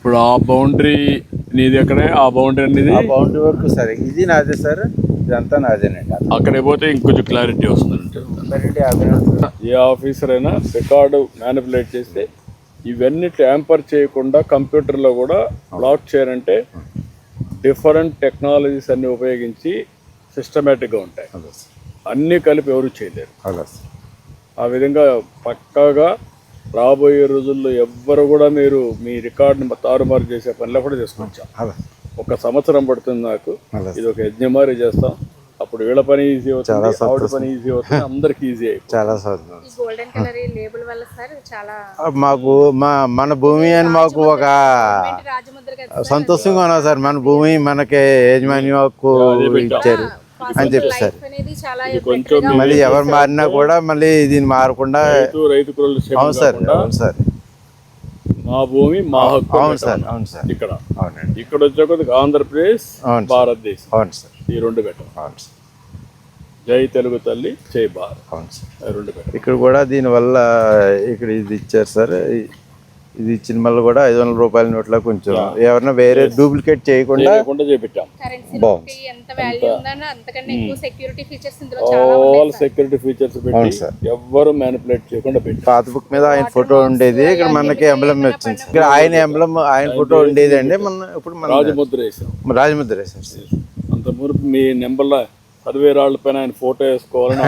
ఇప్పుడు ఆ బౌండరీ నీది ఎక్కడే? ఆ బౌండరీ అనేది ఆ బౌండరీ వరకు సరే. ఇది నాదే సార్. ఇదంతా నాదేనండి అక్కడికి పోతే ఇంకొంచెం క్లారిటీ వస్తుందంటే. ఏ ఆఫీసర్ అయినా రికార్డు మ్యానిపులేట్ చేస్తే ఇవన్నీ ట్యాంపర్ చేయకుండా కంప్యూటర్లో కూడా బ్లాక్ చేయాలంటే డిఫరెంట్ టెక్నాలజీస్ అన్ని ఉపయోగించి సిస్టమేటిక్గా ఉంటాయి. అన్నీ కలిపి ఎవరు చేయలేరు. అలా సార్. ఆ విధంగా పక్కాగా రాబోయే రోజుల్లో ఎవ్వరు కూడా మీరు మీ రికార్డుని తారుమారు చేసే పనిలో కూడా తీసుకొచ్చాం అలా ఒక సంవత్సరం పడుతుంది నాకు. ఇది ఒక యజ్ఞమారి చేస్తాం. అప్పుడు వీళ్ళ పని ఈజీ అవుతుంది ఆవిడ పని ఈజీ అవుతుంది అందరికి ఈజీ అయిపోతుంది. చాలా సంతోషం. ఈ గోల్డెన్ కలర్ ఈ లేబుల్ వల్ల సార్ చాలా మాకు మా మన భూమి అని మాకు ఒక సంతోషంగా ఉన్నాం సార్. మన భూమి మనకి యజమాని మాకు ఇచ్చారు. అని చెప్పి సార్. మళ్ళీ ఎవరు మారినా కూడా మళ్ళీ దీన్ని మారకుండా అవును సార్ అవును సార్. మా భూమి మా హక్కు అవును. సార్ అవును సార్. ఇక్కడ. అవునండి. ఇక్కడ వచ్చే కొద్దిగా ఆంధ్రప్రదేశ్. భారతదేశం. అవును సార్. ఈ రెండు పెట్టాం. అవును సార్. జై తెలుగు తల్లి జై భారత్. అవును సార్. ఈ రెండు పెట్టాం. ఇక్కడ కూడా దీనివల్ల ఇక్కడ ఇది ఇచ్చారు సార్. ఇది ఇచ్చిన వల్ల కూడా ఐదు వందల రూపాయల నోట్ల కొంచెం ఎవరైనా వేరే డూప్లికేట్ చేయకుండా లేకుండా చేపించాం కరెన్సీ బాగుంది. ఎంత వాల్యూ ఉందని అంతకన్నా ఎక్కువ సెక్యూరిటీ ఫీచర్స్ ఇందులో చాలా ఉన్నాయి ఆల్ సెక్యూరిటీ ఫీచర్స్ పెట్టి అవును సార్. ఎవ్వరు మ్యానిపులేట్ చేయకుండా పెట్టి. పాత బుక్ మీద ఆయన ఫోటో ఉండేది. ఇక్కడ మనకి ఎంబలం వచ్చింది ఇక్కడ ఆయన ఎంబలం ఆయన ఫోటో ఉండేది అండి. మన ఇప్పుడు మన రాజముద్ర వేసాం. రాజముద్ర వేసాం అంత మునుపు మీ నెంబర్లో రాళ్ళ పైన ఆయన ఫోటో వేసుకోవాలని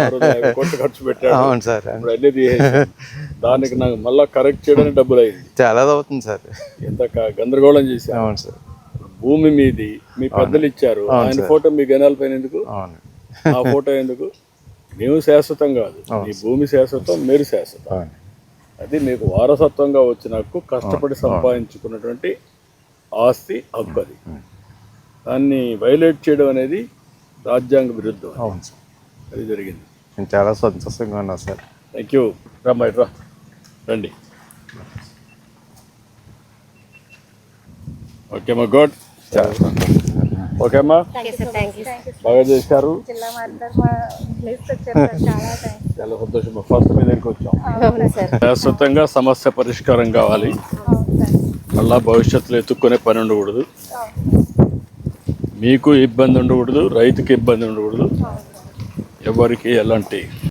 ఖర్చు పెట్టాడు. అవును సార్. అన్నీ దానికి నాకు మళ్ళీ కరెక్ట్ చేయడానికి డబ్బులు అయింది చాలా అవుతుంది సార్. ఎంత గందరగోళం చేశాం అవును సార్. భూమి మీది మీ పెద్దలు ఇచ్చారు. ఆయన ఫోటో మీ గనాల పైన ఎందుకు? ఆ ఫోటో ఎందుకు? మేము శాశ్వతం కాదు. మీ భూమి శాశ్వతం మీరు శాశ్వతం. అది మీకు వారసత్వంగా వచ్చిన హక్కు కష్టపడి సంపాదించుకున్నటువంటి ఆస్తి హక్కు అది. దాన్ని వైలేట్ చేయడం అనేది రాజ్యాంగ విరుద్ధం అవును సార్. అది జరిగింది. నేను చాలా సంతోషంగా ఉన్నా సార్. థ్యాంక్ యూ రమ్మా ఇట్రా రండి. ఓకే మా గుడ్ ఓకే అమ్మా బాగా చేశారు. చాలా సంతోషం. ఫస్ట్ మీ దగ్గరికి వచ్చాం. అవును సార్. శాశ్వతంగా సమస్య పరిష్కారం కావాలి. అవును సార్. మళ్ళా భవిష్యత్తులో ఎత్తుక్కునే పని ఉండకూడదు. మీకు ఇబ్బంది ఉండకూడదు రైతుకి ఇబ్బంది ఉండకూడదు. ఎవరికి ఎలాంటి